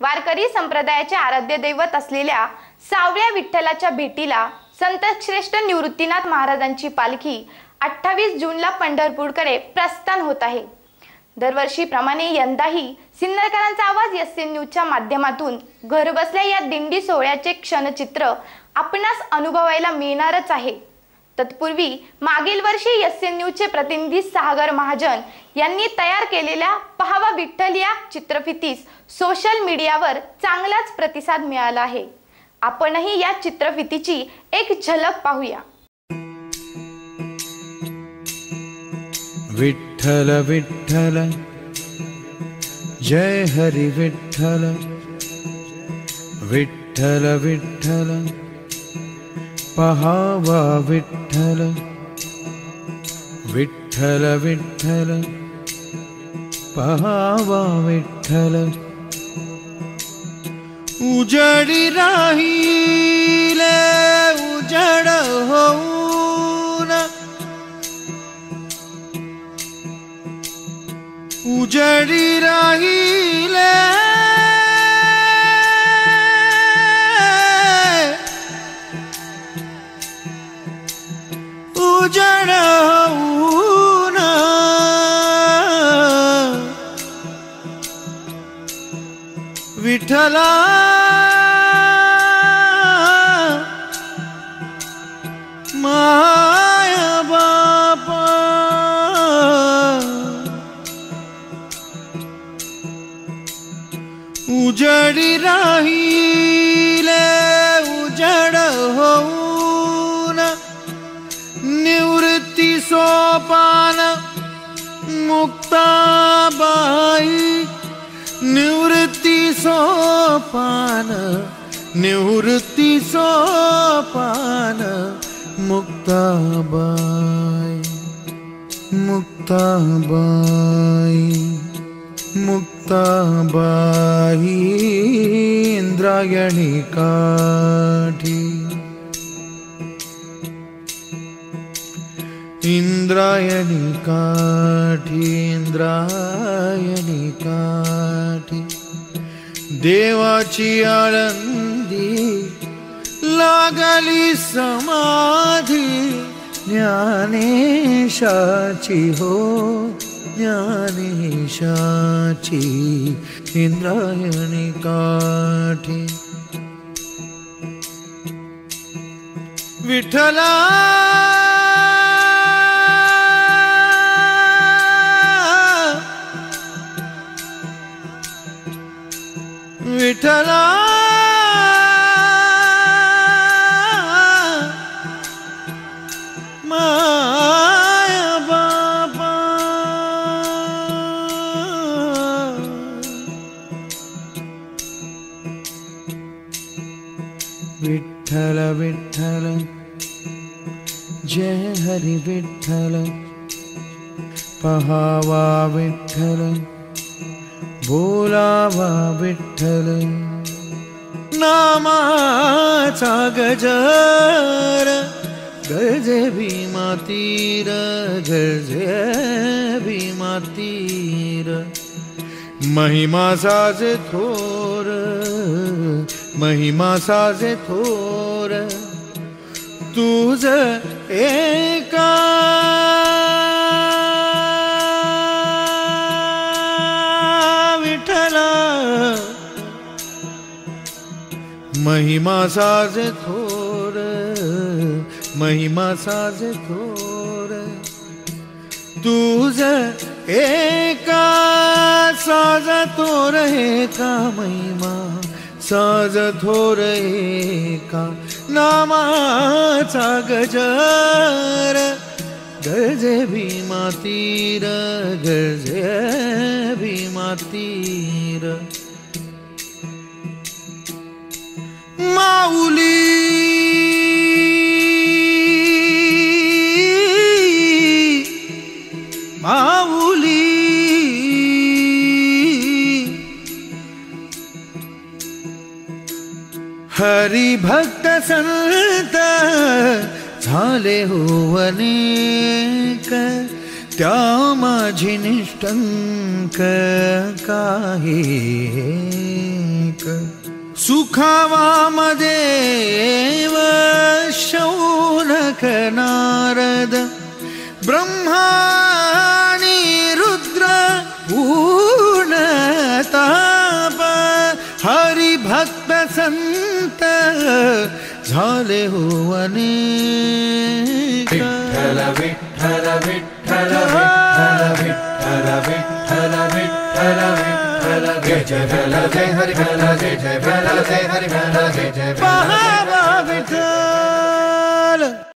वारकरी संप्रदायाचे आराध्य दैवत असलेल्या सावळ्या विठ्ठलाच्या भेटीला संतश्रेष्ठ निवृत्तीनाथ महाराजांची पालखी अठ्ठावीस जूनला पंढरपूरकडे प्रस्थान होत आहे. दरवर्षीप्रमाणे यंदाही सिन्नरकरांचा आवाज एस एन न्यूजच्या माध्यमातून घरबसल्या या दिंडी सोहळ्याचे क्षणचित्र आपणास अनुभवायला मिळणारच आहे. तत्पूर्वी मागील वर्षी एस एन न्यूजचे प्रतिनिधी सागर महाजन यांनी तयार केलेल्या पहावा विठ्ठल या चित्रफितीस सोशल मीडियावर चांगलाच प्रतिसाद मिळाला आहे. आपणही या चित्रफितीची एक झलक पाहूया. विठ्ठल विठ्ठल जय हरी विठ्ठल विठ्ठल विठ्ठल. पहावा विठ्ठल विठ्ठल विठ्ठल पहावा विठ्ठल। उजडी राहील विठ्ठला माय बापा। उजडी राहील उजड होऊन निवृत्ती सोपान मुक्ताबाई निवृत्ती सोपान निवृत्ती सोपान मुक्ताबाई इंद्रायणी काठी काठी देवाची आळंदी लागली समाधी ज्ञानेशाची हो ज्ञानेशाची इंद्रायणी काठी विठ्ठला विठ्ठला माय बाबा। विठ्ठल जय हरि विठ्ठल। पहावा विठ्ठल। बोलावा विठ्ठल। नामाचा गजर। गरजे भीमा तीर गरजे भीमा तीर। महिमा साजे थोर, महिमा साजे थोर। तुझ एका महिमा साज थोर महिमा साज थोर। तुझ एका साज थोर एका महिमा साज थोर एका नामाचा गजर। गरजे भीमा तीर गरजे भीमा तीर माऊली माऊली हरिभक्त संत झाले हो अनेक त्या माझी निष्ठंक काही? सुखवामदेव शौनकनारद ब्रह्माणी रुद्र पूर्णताप हरिभक्तसन्त झाले होवने विठ्ठल विठ्ठल विठ्ठल विठ्ठल विठ्ठल विठ्ठल विठ्ठल जय जय भल जय हरि भल जय जय भल जय हरि भल जय जय भल पहावा विठ्ठल